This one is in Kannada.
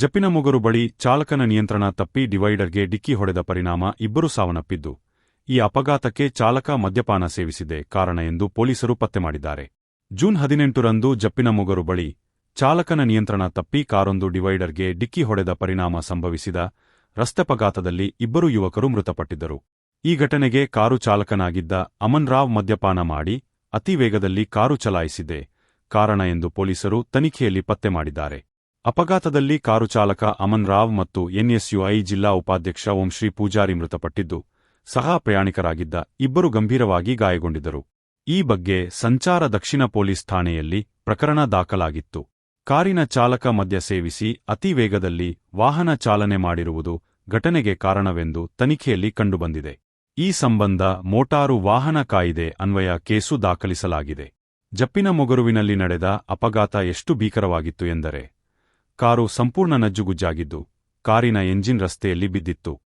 ಜಪ್ಪಿನಮೊಗರು ಬಳಿ ಚಾಲಕನ ನಿಯಂತ್ರಣ ತಪ್ಪಿ ಡಿವೈಡರ್ಗೆ ಡಿಕ್ಕಿ ಹೊಡೆದ ಪರಿಣಾಮ ಇಬ್ಬರು ಸಾವನ್ನಪ್ಪಿದ್ದು, ಈ ಅಪಘಾತಕ್ಕೆ ಚಾಲಕ ಮದ್ಯಪಾನ ಸೇವಿಸಿದೆ ಕಾರಣ ಎಂದು ಪೊಲೀಸರು ಪತ್ತೆ ಮಾಡಿದ್ದಾರೆ. ಜೂನ್ ಹದಿನೆಂಟರಂದು ಜಪ್ಪಿನಮೊಗರು ಬಳಿ ಚಾಲಕನ ನಿಯಂತ್ರಣ ತಪ್ಪಿ ಕಾರೊಂದು ಡಿವೈಡರ್ಗೆ ಡಿಕ್ಕಿ ಹೊಡೆದ ಪರಿಣಾಮ ಸಂಭವಿಸಿದ ರಸ್ತೆಪಘಾತದಲ್ಲಿ ಇಬ್ಬರು ಯುವಕರು ಮೃತಪಟ್ಟಿದ್ದರು. ಈ ಘಟನೆಗೆ ಕಾರು ಚಾಲಕನಾಗಿದ್ದ ಅಮನ್ ರಾವ್ ಮದ್ಯಪಾನ ಮಾಡಿ ಅತಿ ವೇಗದಲ್ಲಿ ಕಾರು ಚಲಾಯಿಸಿದೆ ಕಾರಣ ಎಂದು ಪೊಲೀಸರು ತನಿಖೆಯಲ್ಲಿ ಪತ್ತೆ ಮಾಡಿದ್ದಾರೆ. ಅಪಘಾತದಲ್ಲಿ ಕಾರು ಚಾಲಕ ಅಮನ್ ರಾವ್ ಮತ್ತು ಎನ್ಎಸ್ಯುಐ ಜಿಲ್ಲಾ ಉಪಾಧ್ಯಕ್ಷ ಓಂಶ್ರೀ ಪೂಜಾರಿ ಮೃತಪಟ್ಟಿದ್ದು, ಸಹ ಪ್ರಯಾಣಿಕರಾಗಿದ್ದ ಇಬ್ಬರು ಗಂಭೀರವಾಗಿ ಗಾಯಗೊಂಡಿದ್ದರು. ಈ ಬಗ್ಗೆ ಸಂಚಾರ ದಕ್ಷಿಣ ಪೊಲೀಸ್ ಠಾಣೆಯಲ್ಲಿ ಪ್ರಕರಣ ದಾಖಲಾಗಿತ್ತು. ಕಾರಿನ ಚಾಲಕ ಮದ್ಯ ಸೇವಿಸಿ ಅತಿ ವೇಗದಲ್ಲಿ ವಾಹನ ಚಾಲನೆ ಮಾಡಿರುವುದು ಘಟನೆಗೆ ಕಾರಣವೆಂದು ತನಿಖೆಯಲ್ಲಿ ಕಂಡುಬಂದಿದೆ. ಈ ಸಂಬಂಧ ಮೋಟಾರು ವಾಹನ ಕಾಯಿದೆ ಅನ್ವಯ ಕೇಸು ದಾಖಲಿಸಲಾಗಿದೆ. ಜಪ್ಪಿನ ಮೊಗರುವಿನಲ್ಲಿ ನಡೆದ ಅಪಘಾತ ಎಷ್ಟು ಭೀಕರವಾಗಿತ್ತು ಎಂದರೆ ಕಾರು ಸಂಪೂರ್ಣ ನಜ್ಜುಗುಜ್ಜಾಗಿದ್ದು ಕಾರಿನ ಎಂಜಿನ್ ರಸ್ತೆಯಲ್ಲಿ ಬಿದ್ದಿತ್ತು.